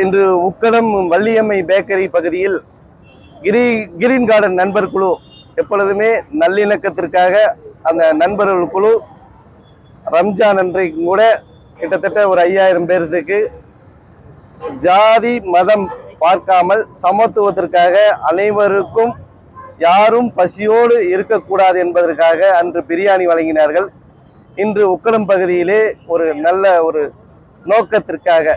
இன்று உக்கடம் வள்ளியம்மை பேக்கரி பகுதியில் கிரி green garden நண்பர் குழு எப்பொழுதுமே நல்லிணக்கத்திற்காக அந்த நண்பர்கள் குழு ரம்ஜான் அன்றைக்கு கூட கிட்டத்தட்ட ஒரு ஐயாயிரம் பேர்த்துக்கு ஜாதி மதம் பார்க்காமல் சமத்துவத்திற்காக அனைவருக்கும் யாரும் பசியோடு இருக்கக்கூடாது என்பதற்காக அன்று பிரியாணி வழங்கினார்கள். இன்று உக்கடம் பகுதியிலே ஒரு நல்ல ஒரு நோக்கத்திற்காக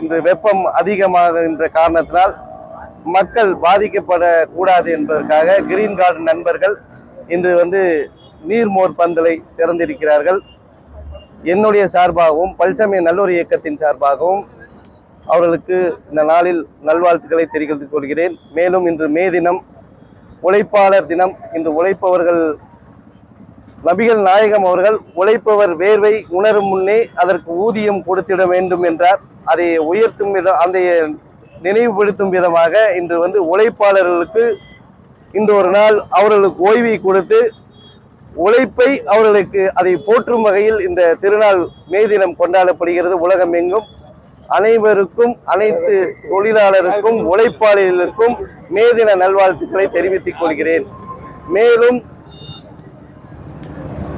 இன்று வெப்பம் அதிகமாகின்ற காரணத்தினால் மக்கள் பாதிக்கப்படக்கூடாது என்பதற்காக கிரீன் கார்டன் நண்பர்கள் இன்று வந்து நீர்மோர் பந்தலை திறந்திருக்கிறார்கள். என்னுடைய சார்பாகவும் பல்சமய நல்லூர் இயக்கத்தின் சார்பாகவும் அவர்களுக்கு இந்த நாளில் நல்வாழ்த்துக்களை தெரிவித்துக் கொள்கிறேன். மேலும் இன்று மே தினம் உழைப்பாளர் தினம். இன்று உழைப்பவர்கள் நபிகள் நாயகம் அவர்கள் உழைப்பவர் வேர்வை உணரும் முன்னே அதற்கு ஊதியம் கொடுத்திட வேண்டும் என்றார். அதை உயர்த்தும் விதம் அந்த நினைவுபடுத்தும் விதமாக இன்று வந்து உழைப்பாளர்களுக்கு இன்று ஒரு நாள் அவர்களுக்கு ஓய்வை கொடுத்து உழைப்பை அவர்களுக்கு அதை போற்றும் வகையில் இந்த திருநாள் மே தினம் கொண்டாடப்படுகிறது. உலகம் எங்கும் அனைவருக்கும் அனைத்து தொழிலாளருக்கும் உழைப்பாளர்களுக்கும் மே தின நல்வாழ்த்துக்களை தெரிவித்துக் கொள்கிறேன். மேலும்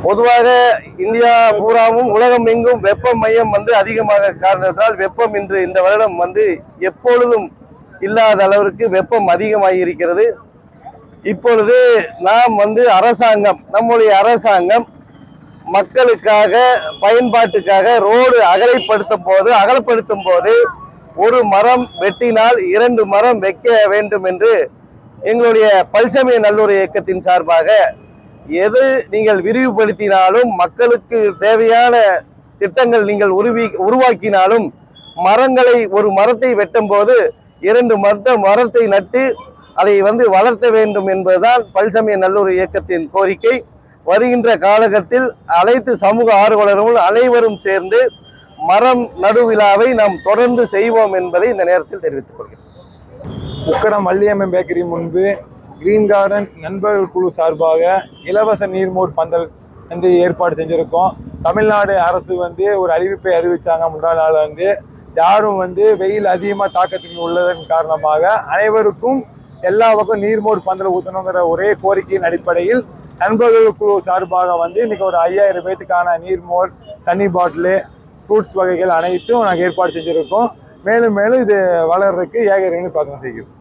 பொதுவாக இந்தியா பூராவும் உலகம் எங்கும் வெப்ப மையம் வந்து அதிகமாக காரணத்தால் வெப்பம் இன்று இந்த வருடம் வந்து எப்பொழுதும் இல்லாத அளவிற்கு வெப்பம் அதிகமாகி இருக்கிறது இப்பொழுது நாம் வந்து அரசாங்கம் நம்முடைய அரசாங்கம் மக்களுக்காக பயன்பாட்டுக்காக ரோடு அகலைப்படுத்தும் போது அகலப்படுத்தும் போது ஒரு மரம் வெட்டினால் இரண்டு மரம் வைக்க வேண்டும் என்று எங்களுடைய பல்சமய நல்லூர் இயக்கத்தின் சார்பாக எது நீங்கள் விரிவுபடுத்தினாலும் மக்களுக்கு தேவையான திட்டங்கள் நீங்கள் உருவி உருவாக்கினாலும் மரங்களை ஒரு மரத்தை வெட்டும் போது இரண்டு மரத்த மரத்தை நட்டு அதை வந்து வளர்த்த வேண்டும் என்பதுதான் பல்சமய நல்லூர் இயக்கத்தின் கோரிக்கை. வருகின்ற காலகட்டத்தில் அனைத்து சமூக ஆர்வலர்களும் அனைவரும் சேர்ந்து மரம் நடுவிழாவை நாம் தொடர்ந்து செய்வோம் என்பதை இந்த நேரத்தில் தெரிவித்துக் கொள்கிறேன். உக்கடம் வள்ளியம்மன் பேக்கரி முன்பு கிரீன் கார்டன் நண்பர்கள் குழு சார்பாக இலவச நீர்மோர் பந்தல் வந்து ஏற்பாடு செஞ்சுருக்கோம். தமிழ்நாடு அரசு வந்து ஒரு அறிவிப்பை அறிவித்தாங்க முன்னாள் நாள் வந்து யாரும் வந்து வெயில் அதிகமாக தாக்கத்துக்கு உள்ளதன் காரணமாக அனைவருக்கும் எல்லா பக்கம் நீர்மோர் பந்தல் ஊற்றணுங்கிற ஒரே கோரிக்கையின் அடிப்படையில் நண்பர்கள் குழு சார்பாக வந்து இன்றைக்கி ஒரு ஐயாயிரம் பேத்துக்கான நீர்மோர் தண்ணி பாட்டிலு ஃப்ரூட்ஸ் வகைகள் அனைத்தும் நாங்கள் ஏற்பாடு செஞ்சுருக்கோம். மேலும் மேலும் இது வளர்றதுக்கு ஏகரேன்னு பார்க்கணும் செய்கிறோம்.